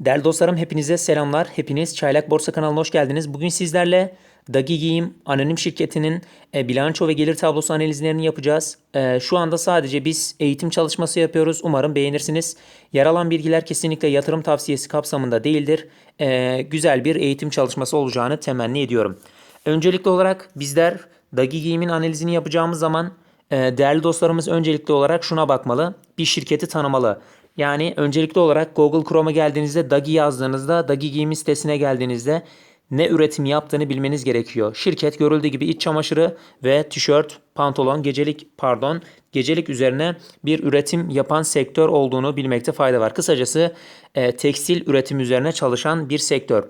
Değerli dostlarım hepinize selamlar. Hepiniz Çaylak Borsa kanalına hoş geldiniz. Bugün sizlerle Dagi Giyim Anonim Şirketi'nin e, bilanço ve gelir tablosu analizlerini yapacağız. E, şu anda sadece biz eğitim çalışması yapıyoruz. Umarım beğenirsiniz. Yer alan bilgiler kesinlikle yatırım tavsiyesi kapsamında değildir. E, güzel bir eğitim çalışması olacağını temenni ediyorum. Öncelikli olarak bizler Dagi Giyim'in analizini yapacağımız zaman değerli dostlarımız öncelikli olarak şuna bakmalı. Bir şirketi tanımalı. Yani öncelikli olarak Google Chrome'a geldiğinizde Dagi yazdığınızda Dagi giyimi sitesine geldiğinizde ne üretim yaptığını bilmeniz gerekiyor. Şirket görüldüğü gibi iç çamaşırı ve tişört, pantolon, gecelik pardon, gecelik üzerine bir üretim yapan sektör olduğunu bilmekte fayda var. Kısacası e, tekstil üretim üzerine çalışan bir sektör.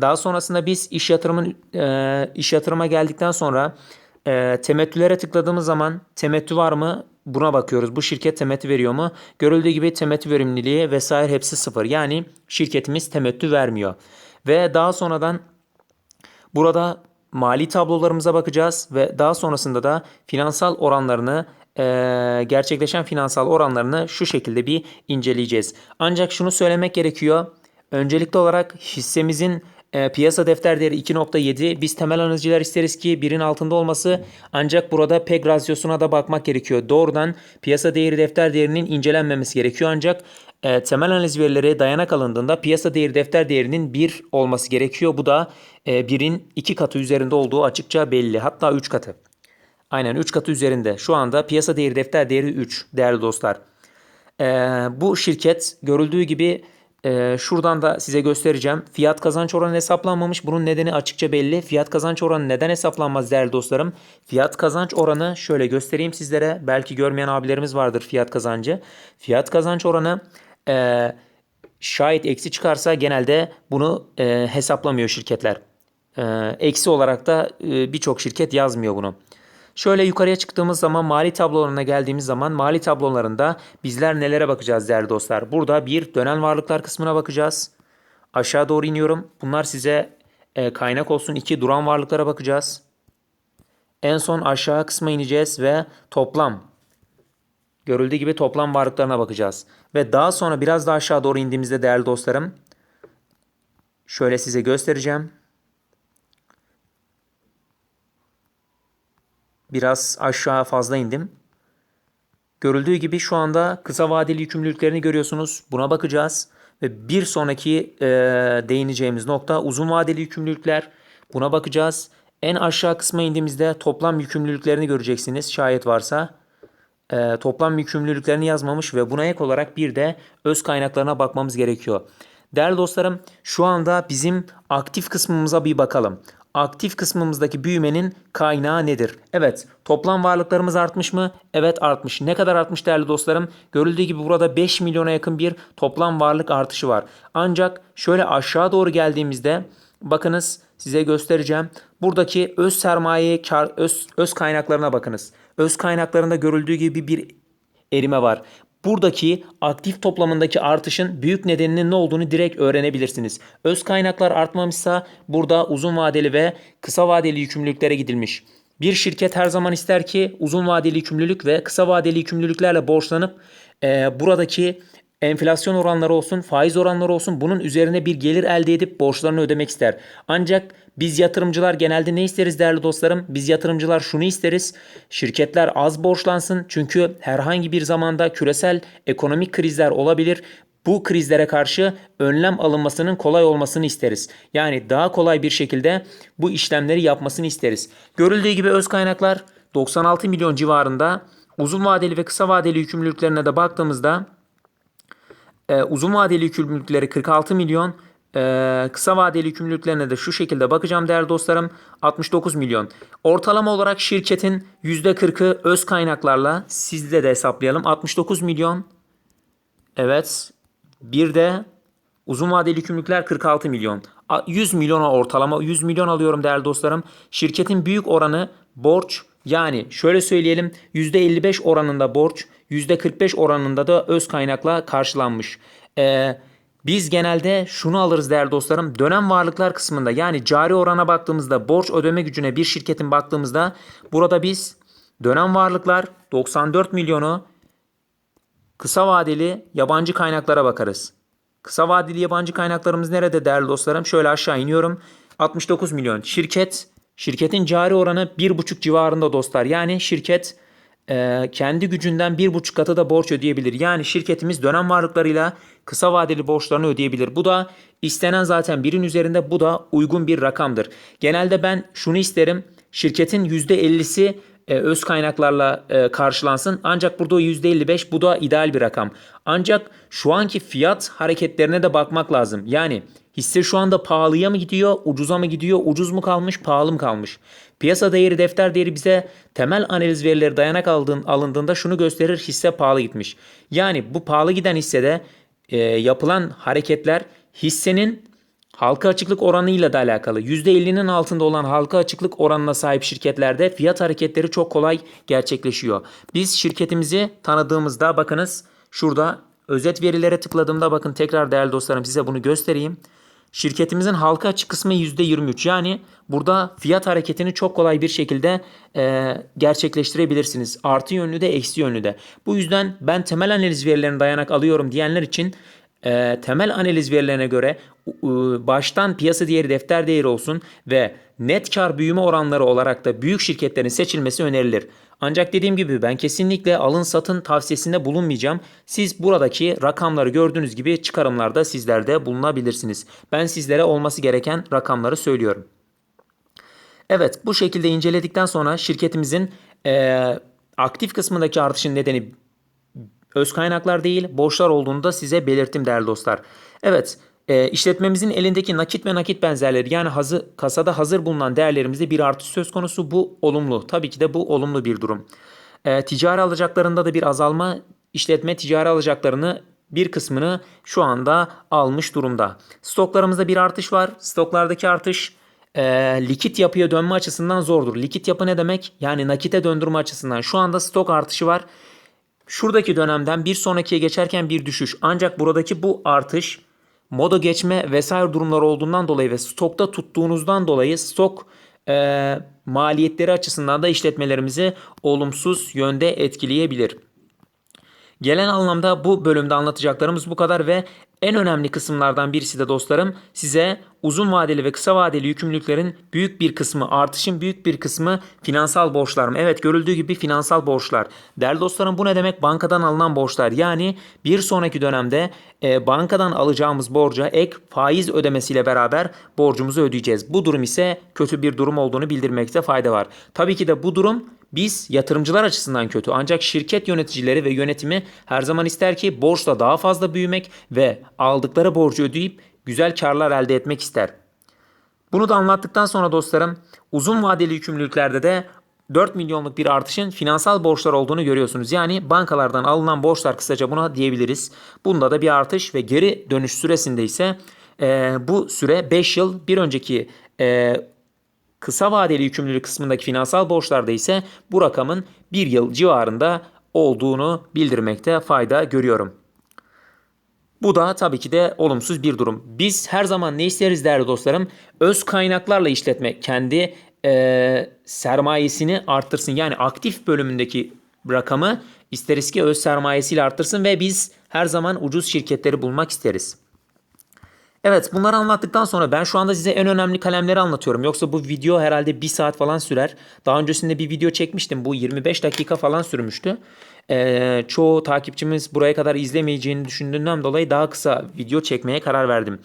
Daha sonrasında biz iş yatırımın e, iş yatırıma geldikten sonra e, temettülere tıkladığımız zaman temettü var mı buna bakıyoruz. Bu şirket temettü veriyor mu? Görüldüğü gibi temettü verimliliği vesaire hepsi sıfır. Yani şirketimiz temettü vermiyor. Ve daha sonradan burada mali tablolarımıza bakacağız ve daha sonrasında da finansal oranlarını gerçekleşen finansal oranlarını şu şekilde bir inceleyeceğiz. Ancak şunu söylemek gerekiyor. Öncelikli olarak hissemizin e, piyasa defter değeri 2.7. Biz temel analizciler isteriz ki birin altında olması ancak burada PEG rasyosuna da bakmak gerekiyor. Doğrudan piyasa değeri defter değerinin incelenmemesi gerekiyor ancak e, temel analiz verileri dayanak alındığında piyasa değeri defter değerinin 1 olması gerekiyor. Bu da e, 1'in 2 katı üzerinde olduğu açıkça belli. Hatta 3 katı. Aynen 3 katı üzerinde. Şu anda piyasa değeri defter değeri 3 değerli dostlar. Bu şirket görüldüğü gibi ee, şuradan da size göstereceğim. Fiyat kazanç oranı hesaplanmamış. Bunun nedeni açıkça belli. Fiyat kazanç oranı neden hesaplanmaz değerli dostlarım? Fiyat kazanç oranı şöyle göstereyim sizlere. Belki görmeyen abilerimiz vardır fiyat kazancı. Fiyat kazanç oranı e, şayet eksi çıkarsa genelde bunu e, hesaplamıyor şirketler. E, eksi olarak da birçok şirket yazmıyor bunu. Şöyle yukarıya çıktığımız zaman mali tablolarına geldiğimiz zaman mali tablolarında bizler nelere bakacağız değerli dostlar. Burada bir dönen varlıklar kısmına bakacağız. Aşağı doğru iniyorum. Bunlar size e, kaynak olsun. İki duran varlıklara bakacağız. En son aşağı kısma ineceğiz ve toplam görüldüğü gibi toplam varlıklarına bakacağız. Ve daha sonra biraz daha aşağı doğru indiğimizde değerli dostlarım şöyle size göstereceğim. Biraz aşağı fazla indim. Görüldüğü gibi şu anda kısa vadeli yükümlülüklerini görüyorsunuz. Buna bakacağız. Ve bir sonraki e, değineceğimiz nokta uzun vadeli yükümlülükler. Buna bakacağız. En aşağı kısma indiğimizde toplam yükümlülüklerini göreceksiniz şayet varsa. E, toplam yükümlülüklerini yazmamış ve buna ek olarak bir de öz kaynaklarına bakmamız gerekiyor. Değerli dostlarım şu anda bizim aktif kısmımıza bir bakalım aktif kısmımızdaki büyümenin kaynağı nedir? Evet, toplam varlıklarımız artmış mı? Evet artmış. Ne kadar artmış değerli dostlarım? Görüldüğü gibi burada 5 milyona yakın bir toplam varlık artışı var. Ancak şöyle aşağı doğru geldiğimizde bakınız size göstereceğim. Buradaki öz sermaye kar öz, öz kaynaklarına bakınız. Öz kaynaklarında görüldüğü gibi bir erime var buradaki aktif toplamındaki artışın büyük nedeninin ne olduğunu direkt öğrenebilirsiniz. Öz kaynaklar artmamışsa burada uzun vadeli ve kısa vadeli yükümlülüklere gidilmiş. Bir şirket her zaman ister ki uzun vadeli yükümlülük ve kısa vadeli yükümlülüklerle borçlanıp e, buradaki enflasyon oranları olsun, faiz oranları olsun bunun üzerine bir gelir elde edip borçlarını ödemek ister. Ancak biz yatırımcılar genelde ne isteriz değerli dostlarım? Biz yatırımcılar şunu isteriz. Şirketler az borçlansın çünkü herhangi bir zamanda küresel ekonomik krizler olabilir. Bu krizlere karşı önlem alınmasının kolay olmasını isteriz. Yani daha kolay bir şekilde bu işlemleri yapmasını isteriz. Görüldüğü gibi öz kaynaklar 96 milyon civarında. Uzun vadeli ve kısa vadeli yükümlülüklerine de baktığımızda e, uzun vadeli yükümlülükleri 46 milyon. E, kısa vadeli yükümlülüklerine de şu şekilde bakacağım değerli dostlarım. 69 milyon. Ortalama olarak şirketin %40'ı öz kaynaklarla sizde de hesaplayalım. 69 milyon. Evet. Bir de uzun vadeli yükümlülükler 46 milyon. 100 milyona ortalama 100 milyon alıyorum değerli dostlarım. Şirketin büyük oranı borç yani şöyle söyleyelim %55 oranında borç, %45 oranında da öz kaynakla karşılanmış. Ee, biz genelde şunu alırız değerli dostlarım. Dönem varlıklar kısmında yani cari orana baktığımızda borç ödeme gücüne bir şirketin baktığımızda burada biz dönem varlıklar 94 milyonu kısa vadeli yabancı kaynaklara bakarız. Kısa vadeli yabancı kaynaklarımız nerede değerli dostlarım? Şöyle aşağı iniyorum. 69 milyon. Şirket, şirketin cari oranı 1,5 civarında dostlar. Yani şirket e, kendi gücünden 1,5 katı da borç ödeyebilir. Yani şirketimiz dönem varlıklarıyla kısa vadeli borçlarını ödeyebilir. Bu da istenen zaten birin üzerinde bu da uygun bir rakamdır. Genelde ben şunu isterim. Şirketin %50'si e, öz kaynaklarla e, karşılansın. Ancak burada o %55 bu da ideal bir rakam. Ancak şu anki fiyat hareketlerine de bakmak lazım. Yani hisse şu anda pahalıya mı gidiyor, ucuza mı gidiyor, ucuz mu kalmış, pahalı mı kalmış? Piyasa değeri, defter değeri bize temel analiz verileri dayanak aldığın, alındığında şunu gösterir hisse pahalı gitmiş. Yani bu pahalı giden hissede e, yapılan hareketler hissenin Halka açıklık oranıyla da alakalı. %50'nin altında olan halka açıklık oranına sahip şirketlerde fiyat hareketleri çok kolay gerçekleşiyor. Biz şirketimizi tanıdığımızda bakınız şurada özet verilere tıkladığımda bakın tekrar değerli dostlarım size bunu göstereyim. Şirketimizin halka açık kısmı %23 yani burada fiyat hareketini çok kolay bir şekilde e, gerçekleştirebilirsiniz. Artı yönlü de eksi yönlü de. Bu yüzden ben temel analiz verilerine dayanak alıyorum diyenler için e, temel analiz verilerine göre e, baştan piyasa değeri defter değeri olsun ve net kar büyüme oranları olarak da büyük şirketlerin seçilmesi önerilir. Ancak dediğim gibi ben kesinlikle alın satın tavsiyesinde bulunmayacağım. Siz buradaki rakamları gördüğünüz gibi çıkarımlarda sizler de bulunabilirsiniz. Ben sizlere olması gereken rakamları söylüyorum. Evet bu şekilde inceledikten sonra şirketimizin e, aktif kısmındaki artışın nedeni öz kaynaklar değil borçlar olduğunu da size belirttim değerli dostlar. Evet e, işletmemizin elindeki nakit ve nakit benzerleri yani hazır, kasada hazır bulunan değerlerimizde bir artış söz konusu bu olumlu. Tabii ki de bu olumlu bir durum. E, ticari alacaklarında da bir azalma işletme ticari alacaklarını bir kısmını şu anda almış durumda. Stoklarımızda bir artış var. Stoklardaki artış e, likit yapıya dönme açısından zordur. Likit yapı ne demek? Yani nakite döndürme açısından. Şu anda stok artışı var. Şuradaki dönemden bir sonrakiye geçerken bir düşüş. Ancak buradaki bu artış moda geçme vesaire durumlar olduğundan dolayı ve stokta tuttuğunuzdan dolayı stok e, maliyetleri açısından da işletmelerimizi olumsuz yönde etkileyebilir. Gelen anlamda bu bölümde anlatacaklarımız bu kadar ve en önemli kısımlardan birisi de dostlarım size uzun vadeli ve kısa vadeli yükümlülüklerin büyük bir kısmı artışın büyük bir kısmı finansal borçlar mı? Evet görüldüğü gibi finansal borçlar. Değerli dostlarım bu ne demek? Bankadan alınan borçlar. Yani bir sonraki dönemde e, bankadan alacağımız borca ek faiz ödemesiyle beraber borcumuzu ödeyeceğiz. Bu durum ise kötü bir durum olduğunu bildirmekte fayda var. Tabii ki de bu durum biz yatırımcılar açısından kötü ancak şirket yöneticileri ve yönetimi her zaman ister ki borçla daha fazla büyümek ve aldıkları borcu ödeyip güzel karlar elde etmek ister. Bunu da anlattıktan sonra dostlarım uzun vadeli yükümlülüklerde de 4 milyonluk bir artışın finansal borçlar olduğunu görüyorsunuz. Yani bankalardan alınan borçlar kısaca buna diyebiliriz. Bunda da bir artış ve geri dönüş süresinde ise e, bu süre 5 yıl bir önceki e, kısa vadeli yükümlülük kısmındaki finansal borçlarda ise bu rakamın 1 yıl civarında olduğunu bildirmekte fayda görüyorum. Bu da tabii ki de olumsuz bir durum. Biz her zaman ne isteriz değerli dostlarım? Öz kaynaklarla işletme kendi e, sermayesini arttırsın. Yani aktif bölümündeki rakamı isteriz ki öz sermayesiyle arttırsın ve biz her zaman ucuz şirketleri bulmak isteriz. Evet bunları anlattıktan sonra ben şu anda size en önemli kalemleri anlatıyorum. Yoksa bu video herhalde bir saat falan sürer. Daha öncesinde bir video çekmiştim. Bu 25 dakika falan sürmüştü. Ee, çoğu takipçimiz buraya kadar izlemeyeceğini düşündüğümden dolayı daha kısa video çekmeye karar verdim.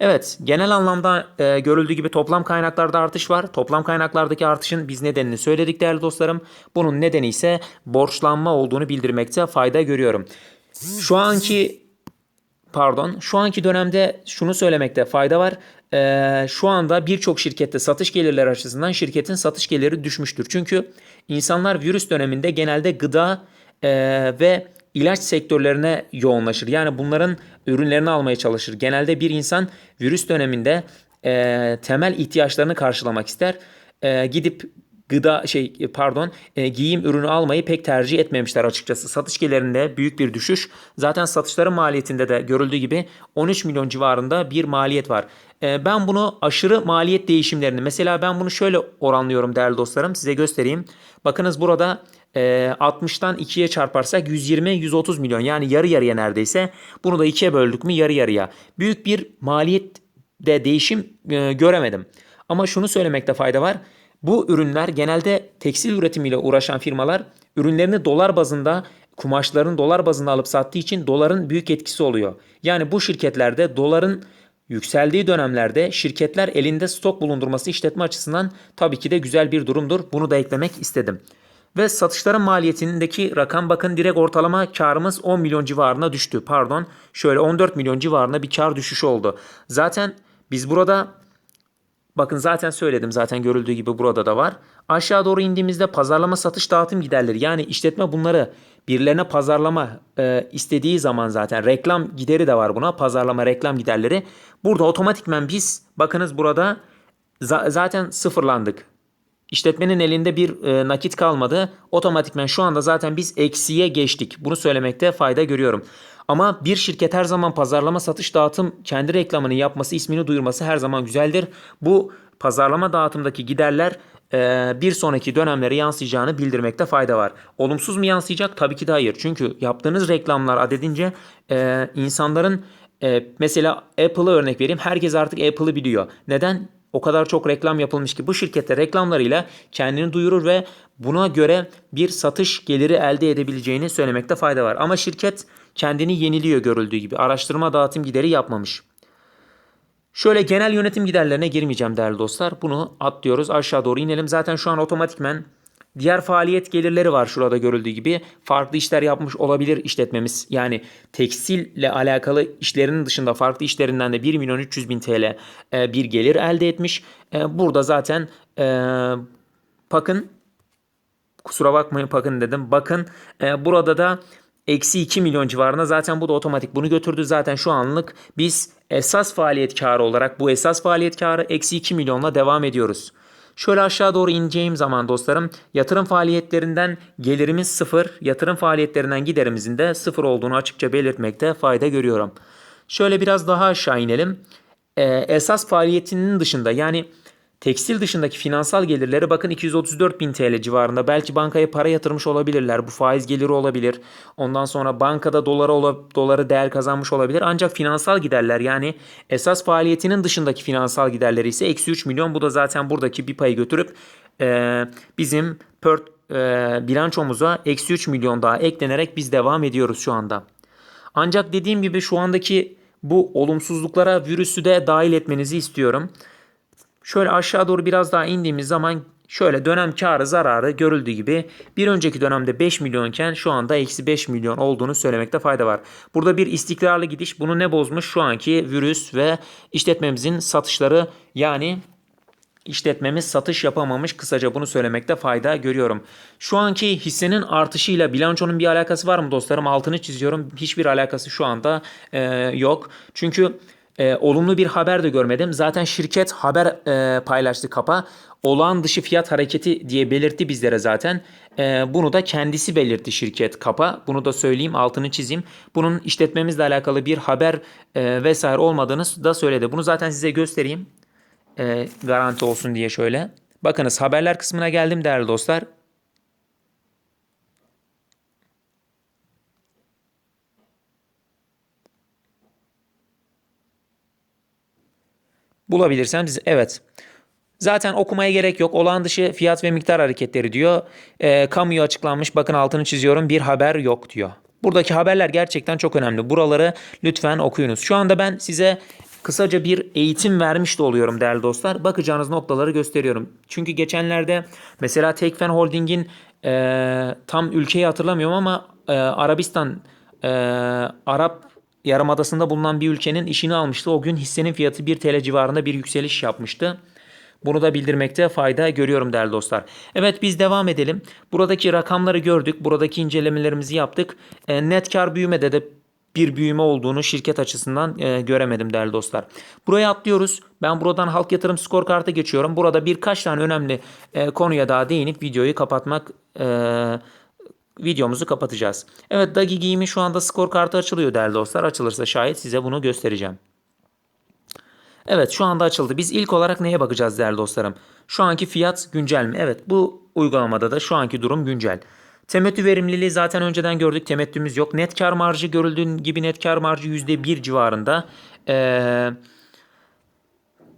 Evet genel anlamda e, görüldüğü gibi toplam kaynaklarda artış var. Toplam kaynaklardaki artışın biz nedenini söyledik değerli dostlarım. Bunun nedeni ise borçlanma olduğunu bildirmekte fayda görüyorum. Şu anki pardon şu anki dönemde şunu söylemekte fayda var. Ee, şu anda birçok şirkette satış gelirleri açısından şirketin satış geliri düşmüştür. Çünkü insanlar virüs döneminde genelde gıda e, ve ilaç sektörlerine yoğunlaşır. Yani bunların ürünlerini almaya çalışır. Genelde bir insan virüs döneminde e, temel ihtiyaçlarını karşılamak ister. E, gidip gıda şey pardon e, giyim ürünü almayı pek tercih etmemişler açıkçası. Satış gelirinde büyük bir düşüş. Zaten satışların maliyetinde de görüldüğü gibi 13 milyon civarında bir maliyet var. E, ben bunu aşırı maliyet değişimlerini mesela ben bunu şöyle oranlıyorum değerli dostlarım size göstereyim. Bakınız burada e, 60'tan 2'ye çarparsak 120-130 milyon yani yarı yarıya neredeyse. Bunu da 2'ye böldük mü yarı yarıya. Büyük bir maliyette değişim e, göremedim. Ama şunu söylemekte fayda var. Bu ürünler genelde tekstil üretimiyle uğraşan firmalar ürünlerini dolar bazında kumaşların dolar bazında alıp sattığı için doların büyük etkisi oluyor. Yani bu şirketlerde doların yükseldiği dönemlerde şirketler elinde stok bulundurması işletme açısından tabii ki de güzel bir durumdur. Bunu da eklemek istedim. Ve satışların maliyetindeki rakam bakın direkt ortalama karımız 10 milyon civarına düştü. Pardon şöyle 14 milyon civarına bir kar düşüşü oldu. Zaten biz burada Bakın zaten söyledim zaten görüldüğü gibi burada da var. Aşağı doğru indiğimizde pazarlama satış dağıtım giderleri yani işletme bunları birilerine pazarlama e, istediği zaman zaten reklam gideri de var buna pazarlama reklam giderleri. Burada otomatikmen biz bakınız burada za- zaten sıfırlandık. İşletmenin elinde bir e, nakit kalmadı. Otomatikmen şu anda zaten biz eksiye geçtik. Bunu söylemekte fayda görüyorum. Ama bir şirket her zaman pazarlama, satış, dağıtım kendi reklamını yapması, ismini duyurması her zaman güzeldir. Bu pazarlama dağıtımdaki giderler e, bir sonraki dönemlere yansıyacağını bildirmekte fayda var. Olumsuz mu yansıyacak? Tabii ki de hayır. Çünkü yaptığınız reklamlar adedince e, insanların e, mesela Apple'ı örnek vereyim. Herkes artık Apple'ı biliyor. Neden? O kadar çok reklam yapılmış ki bu şirkette reklamlarıyla kendini duyurur ve buna göre bir satış geliri elde edebileceğini söylemekte fayda var. Ama şirket kendini yeniliyor görüldüğü gibi. Araştırma dağıtım gideri yapmamış. Şöyle genel yönetim giderlerine girmeyeceğim değerli dostlar. Bunu atlıyoruz. Aşağı doğru inelim. Zaten şu an otomatikmen diğer faaliyet gelirleri var şurada görüldüğü gibi. Farklı işler yapmış olabilir işletmemiz. Yani tekstille alakalı işlerinin dışında farklı işlerinden de 1 milyon 300 bin TL e, bir gelir elde etmiş. E, Burada zaten e, bakın kusura bakmayın bakın dedim. Bakın burada da eksi 2 milyon civarında zaten bu da otomatik bunu götürdü. Zaten şu anlık biz esas faaliyet karı olarak bu esas faaliyet karı eksi 2 milyonla devam ediyoruz. Şöyle aşağı doğru ineceğim zaman dostlarım yatırım faaliyetlerinden gelirimiz sıfır, yatırım faaliyetlerinden giderimizin de sıfır olduğunu açıkça belirtmekte fayda görüyorum. Şöyle biraz daha aşağı inelim. Ee, esas faaliyetinin dışında yani Tekstil dışındaki finansal gelirleri bakın 234 bin TL civarında. Belki bankaya para yatırmış olabilirler. Bu faiz geliri olabilir. Ondan sonra bankada dolara ola, doları değer kazanmış olabilir. Ancak finansal giderler yani esas faaliyetinin dışındaki finansal giderleri ise eksi 3 milyon. Bu da zaten buradaki bir payı götürüp e, bizim pört, e, bilançomuza eksi 3 milyon daha eklenerek biz devam ediyoruz şu anda. Ancak dediğim gibi şu andaki bu olumsuzluklara virüsü de dahil etmenizi istiyorum. Şöyle aşağı doğru biraz daha indiğimiz zaman şöyle dönem karı zararı görüldüğü gibi bir önceki dönemde 5 milyonken şu anda eksi 5 milyon olduğunu söylemekte fayda var. Burada bir istikrarlı gidiş bunu ne bozmuş? Şu anki virüs ve işletmemizin satışları yani işletmemiz satış yapamamış. Kısaca bunu söylemekte fayda görüyorum. Şu anki hissenin artışıyla bilançonun bir alakası var mı dostlarım? Altını çiziyorum. Hiçbir alakası şu anda e, yok. Çünkü e, olumlu bir haber de görmedim. Zaten şirket haber e, paylaştı kapa. Olağan dışı fiyat hareketi diye belirtti bizlere zaten. E, bunu da kendisi belirtti şirket kapa. Bunu da söyleyeyim altını çizeyim. Bunun işletmemizle alakalı bir haber e, vesaire olmadığını da söyledi. Bunu zaten size göstereyim. E, garanti olsun diye şöyle. Bakınız haberler kısmına geldim değerli dostlar. Bulabilirsem size evet. Zaten okumaya gerek yok. Olağan dışı fiyat ve miktar hareketleri diyor. E, kamuya açıklanmış bakın altını çiziyorum bir haber yok diyor. Buradaki haberler gerçekten çok önemli. Buraları lütfen okuyunuz. Şu anda ben size kısaca bir eğitim vermiş de oluyorum değerli dostlar. Bakacağınız noktaları gösteriyorum. Çünkü geçenlerde mesela Tekfen Holding'in e, tam ülkeyi hatırlamıyorum ama e, Arabistan e, Arap Yarımadası'nda bulunan bir ülkenin işini almıştı. O gün hissenin fiyatı 1 TL civarında bir yükseliş yapmıştı. Bunu da bildirmekte fayda görüyorum değerli dostlar. Evet biz devam edelim. Buradaki rakamları gördük. Buradaki incelemelerimizi yaptık. E, net kar büyümede de bir büyüme olduğunu şirket açısından e, göremedim değerli dostlar. Buraya atlıyoruz. Ben buradan halk yatırım skor kartı geçiyorum. Burada birkaç tane önemli e, konuya daha değinip videoyu kapatmak e, videomuzu kapatacağız. Evet Dagi giyimi şu anda skor kartı açılıyor değerli dostlar. Açılırsa şayet size bunu göstereceğim. Evet şu anda açıldı. Biz ilk olarak neye bakacağız değerli dostlarım? Şu anki fiyat güncel mi? Evet bu uygulamada da şu anki durum güncel. Temettü verimliliği zaten önceden gördük. Temettümüz yok. Net kar marjı görüldüğün gibi net kar marjı %1 civarında. Ee,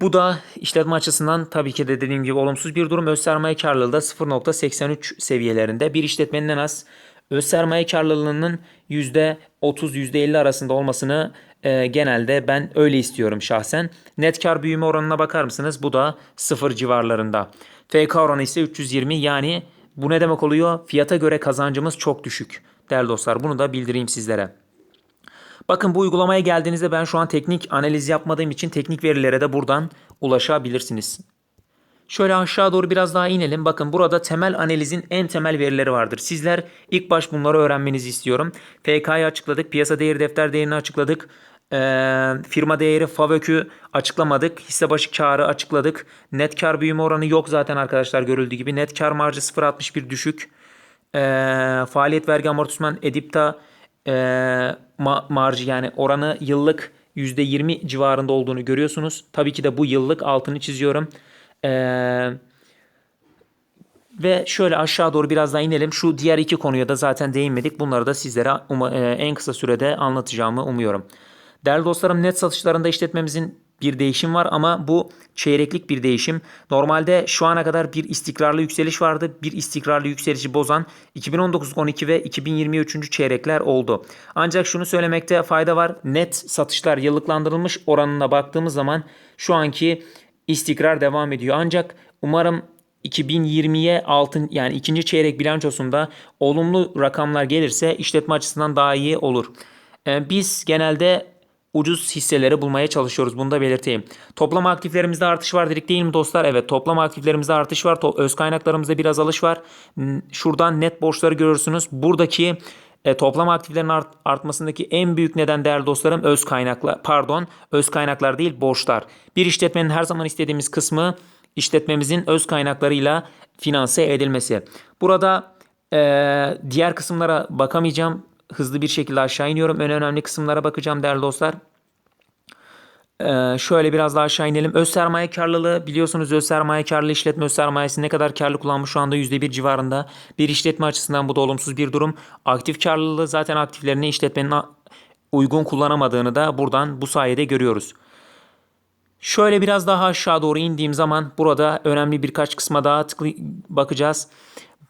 bu da işletme açısından tabii ki de dediğim gibi olumsuz bir durum. Öz sermaye karlılığı da 0.83 seviyelerinde. Bir işletmenin en az öz sermaye karlılığının %30 %50 arasında olmasını e, genelde ben öyle istiyorum şahsen. Net kar büyüme oranına bakar mısınız? Bu da 0 civarlarında. FK oranı ise 320 yani bu ne demek oluyor? Fiyata göre kazancımız çok düşük. Değerli dostlar bunu da bildireyim sizlere. Bakın bu uygulamaya geldiğinizde ben şu an teknik analiz yapmadığım için teknik verilere de buradan ulaşabilirsiniz. Şöyle aşağı doğru biraz daha inelim. Bakın burada temel analizin en temel verileri vardır. Sizler ilk baş bunları öğrenmenizi istiyorum. FK'yı açıkladık. Piyasa değeri defter değerini açıkladık. Ee, firma değeri FAVÖK'ü açıklamadık. Hisse başı karı açıkladık. Net kar büyüme oranı yok zaten arkadaşlar görüldüğü gibi. Net kar marjı 0.61 düşük. Ee, faaliyet vergi amortisman edipta e, ma- marjı yani oranı yıllık %20 civarında olduğunu görüyorsunuz. Tabii ki de bu yıllık altını çiziyorum. Ee, ve şöyle aşağı doğru biraz daha inelim. Şu diğer iki konuya da zaten değinmedik. Bunları da sizlere uma- e, en kısa sürede anlatacağımı umuyorum. Değerli dostlarım net satışlarında işletmemizin bir değişim var ama bu çeyreklik bir değişim. Normalde şu ana kadar bir istikrarlı yükseliş vardı. Bir istikrarlı yükselişi bozan 2019-12 ve 2023. çeyrekler oldu. Ancak şunu söylemekte fayda var. Net satışlar yıllıklandırılmış oranına baktığımız zaman şu anki istikrar devam ediyor. Ancak umarım 2020'ye altın yani ikinci çeyrek bilançosunda olumlu rakamlar gelirse işletme açısından daha iyi olur. Ee, biz genelde ucuz hisseleri bulmaya çalışıyoruz. Bunu da belirteyim. Toplam aktiflerimizde artış var dedik değil mi dostlar? Evet toplam aktiflerimizde artış var. Öz kaynaklarımızda bir azalış var. N- Şuradan net borçları görürsünüz. Buradaki e, toplam aktiflerin art- artmasındaki en büyük neden değerli dostlarım öz kaynaklar pardon öz kaynaklar değil borçlar. Bir işletmenin her zaman istediğimiz kısmı işletmemizin öz kaynaklarıyla finanse edilmesi. Burada e, diğer kısımlara bakamayacağım. Hızlı bir şekilde aşağı iniyorum. En önemli kısımlara bakacağım değerli dostlar. Ee, şöyle biraz daha aşağı inelim. Öz sermaye karlılığı biliyorsunuz öz sermaye karlı işletme öz sermayesi ne kadar karlı kullanmış şu anda %1 civarında. Bir işletme açısından bu da olumsuz bir durum. Aktif karlılığı zaten aktiflerini işletmenin uygun kullanamadığını da buradan bu sayede görüyoruz. Şöyle biraz daha aşağı doğru indiğim zaman burada önemli birkaç kısma daha tıklı bakacağız.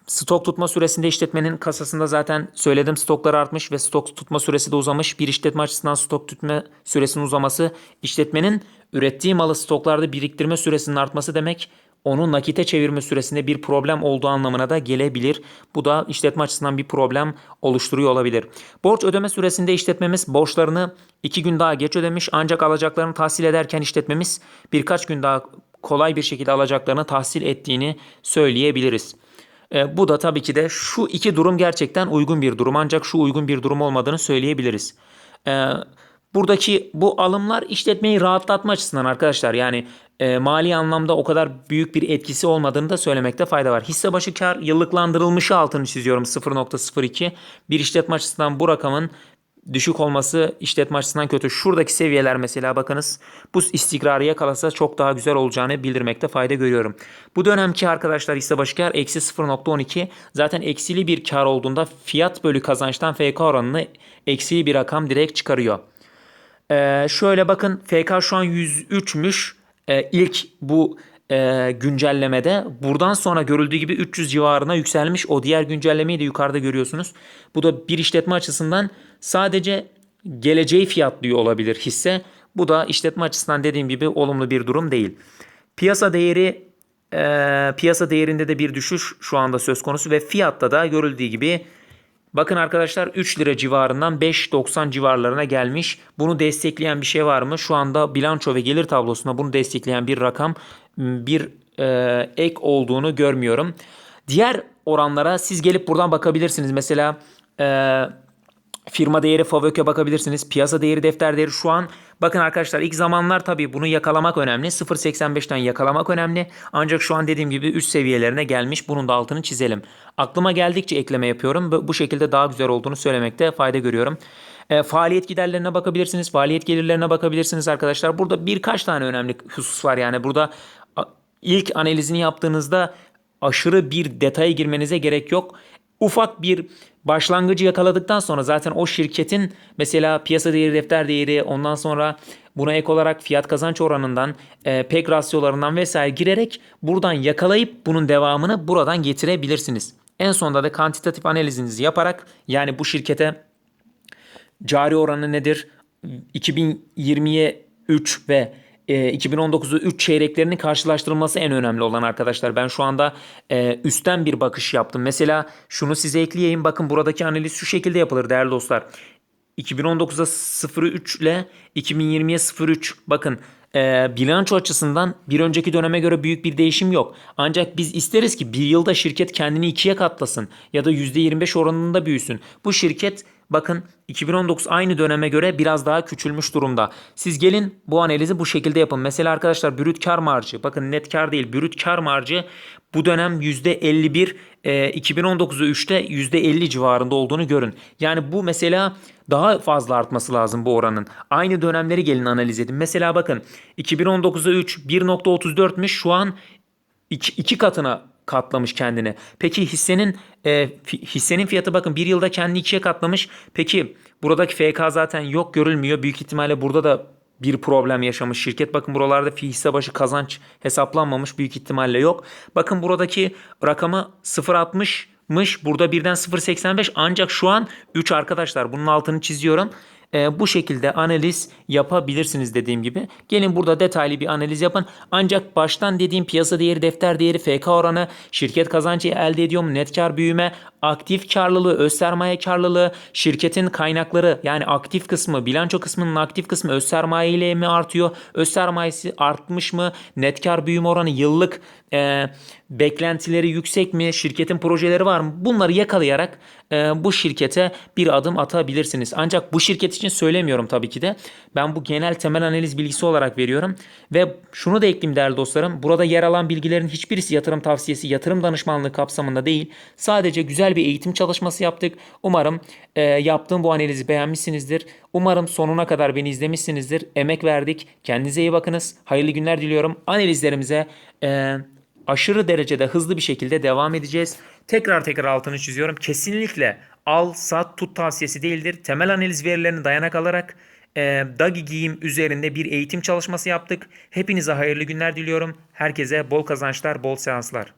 Stok tutma süresinde işletmenin kasasında zaten söyledim stokları artmış ve stok tutma süresi de uzamış. Bir işletme açısından stok tutma süresinin uzaması işletmenin ürettiği malı stoklarda biriktirme süresinin artması demek onu nakite çevirme süresinde bir problem olduğu anlamına da gelebilir. Bu da işletme açısından bir problem oluşturuyor olabilir. Borç ödeme süresinde işletmemiz borçlarını 2 gün daha geç ödemiş ancak alacaklarını tahsil ederken işletmemiz birkaç gün daha kolay bir şekilde alacaklarını tahsil ettiğini söyleyebiliriz. E, bu da tabii ki de şu iki durum gerçekten uygun bir durum ancak şu uygun bir durum olmadığını söyleyebiliriz. E, buradaki bu alımlar işletmeyi rahatlatma açısından arkadaşlar yani e, mali anlamda o kadar büyük bir etkisi olmadığını da söylemekte fayda var. Hisse başı kar yıllıklandırılmışı altını çiziyorum 0.02. Bir işletme açısından bu rakamın düşük olması işletme açısından kötü. Şuradaki seviyeler mesela bakınız bu istikrarı yakalasa çok daha güzel olacağını bildirmekte fayda görüyorum. Bu dönemki arkadaşlar hisse başı kar eksi 0.12 zaten eksili bir kar olduğunda fiyat bölü kazançtan FK oranını eksili bir rakam direkt çıkarıyor. Ee, şöyle bakın FK şu an 103'müş. Ee, ilk bu e, güncellemede buradan sonra görüldüğü gibi 300 civarına yükselmiş. O diğer güncellemeyi de yukarıda görüyorsunuz. Bu da bir işletme açısından sadece geleceği fiyatlıyor olabilir hisse. Bu da işletme açısından dediğim gibi olumlu bir durum değil. Piyasa değeri e, piyasa değerinde de bir düşüş şu anda söz konusu ve fiyatta da görüldüğü gibi Bakın arkadaşlar 3 lira civarından 5.90 civarlarına gelmiş. Bunu destekleyen bir şey var mı? Şu anda bilanço ve gelir tablosunda bunu destekleyen bir rakam bir e, ek olduğunu görmüyorum. Diğer oranlara siz gelip buradan bakabilirsiniz. Mesela e, firma değeri FAVÖK'e bakabilirsiniz. Piyasa değeri defter şu an bakın arkadaşlar ilk zamanlar tabii bunu yakalamak önemli. 0.85'ten yakalamak önemli. Ancak şu an dediğim gibi üst seviyelerine gelmiş. Bunun da altını çizelim. Aklıma geldikçe ekleme yapıyorum. Bu şekilde daha güzel olduğunu söylemekte fayda görüyorum. E, faaliyet giderlerine bakabilirsiniz. Faaliyet gelirlerine bakabilirsiniz arkadaşlar. Burada birkaç tane önemli husus var. Yani burada ilk analizini yaptığınızda aşırı bir detaya girmenize gerek yok. Ufak bir başlangıcı yakaladıktan sonra zaten o şirketin mesela piyasa değeri, defter değeri ondan sonra buna ek olarak fiyat kazanç oranından, e, pek rasyolarından vesaire girerek buradan yakalayıp bunun devamını buradan getirebilirsiniz. En sonunda da kantitatif analizinizi yaparak yani bu şirkete cari oranı nedir? 2020'ye 3 ve 2019'u 3 çeyreklerinin karşılaştırılması en önemli olan arkadaşlar. Ben şu anda e, üstten bir bakış yaptım. Mesela şunu size ekleyeyim. Bakın buradaki analiz şu şekilde yapılır değerli dostlar. 2019'a 0.3 ile 2020'ye 0.3 bakın e, bilanço açısından bir önceki döneme göre büyük bir değişim yok. Ancak biz isteriz ki bir yılda şirket kendini ikiye katlasın ya da %25 oranında büyüsün. Bu şirket bakın 2019 aynı döneme göre biraz daha küçülmüş durumda. Siz gelin bu analizi bu şekilde yapın. Mesela arkadaşlar brüt kar marjı bakın net kar değil brüt kar marjı bu dönem %51 e, 2019'u 3'te %50 civarında olduğunu görün. Yani bu mesela daha fazla artması lazım bu oranın. Aynı dönemleri gelin analiz edin. Mesela bakın 2019'a 3 1.34'müş şu an iki, iki katına katlamış kendini. Peki hissenin e, hissenin fiyatı bakın bir yılda kendini ikiye katlamış. Peki buradaki FK zaten yok görülmüyor. Büyük ihtimalle burada da bir problem yaşamış şirket. Bakın buralarda fi hisse başı kazanç hesaplanmamış büyük ihtimalle yok. Bakın buradaki rakamı 0.60'mış. Burada birden 0.85 ancak şu an 3 arkadaşlar. Bunun altını çiziyorum. Ee, bu şekilde analiz yapabilirsiniz dediğim gibi. Gelin burada detaylı bir analiz yapın. Ancak baştan dediğim piyasa değeri, defter değeri, FK oranı, şirket kazancı elde ediyor mu, net kar büyüme, aktif karlılığı, öz sermaye karlılığı, şirketin kaynakları yani aktif kısmı, bilanço kısmının aktif kısmı öz sermaye ile mi artıyor, öz sermayesi artmış mı, net kar büyüme oranı yıllık e, beklentileri yüksek mi, şirketin projeleri var mı? Bunları yakalayarak e, bu şirkete bir adım atabilirsiniz. Ancak bu şirket için söylemiyorum tabii ki de. Ben bu genel temel analiz bilgisi olarak veriyorum. Ve şunu da ekleyeyim değerli dostlarım. Burada yer alan bilgilerin hiçbirisi yatırım tavsiyesi, yatırım danışmanlığı kapsamında değil. Sadece güzel bir eğitim çalışması yaptık. Umarım e, yaptığım bu analizi beğenmişsinizdir. Umarım sonuna kadar beni izlemişsinizdir. Emek verdik. Kendinize iyi bakınız. Hayırlı günler diliyorum. Analizlerimize e, aşırı derecede hızlı bir şekilde devam edeceğiz. Tekrar tekrar altını çiziyorum. Kesinlikle al, sat, tut tavsiyesi değildir. Temel analiz verilerini dayanak alarak e, Dagi Giyim üzerinde bir eğitim çalışması yaptık. Hepinize hayırlı günler diliyorum. Herkese bol kazançlar, bol seanslar.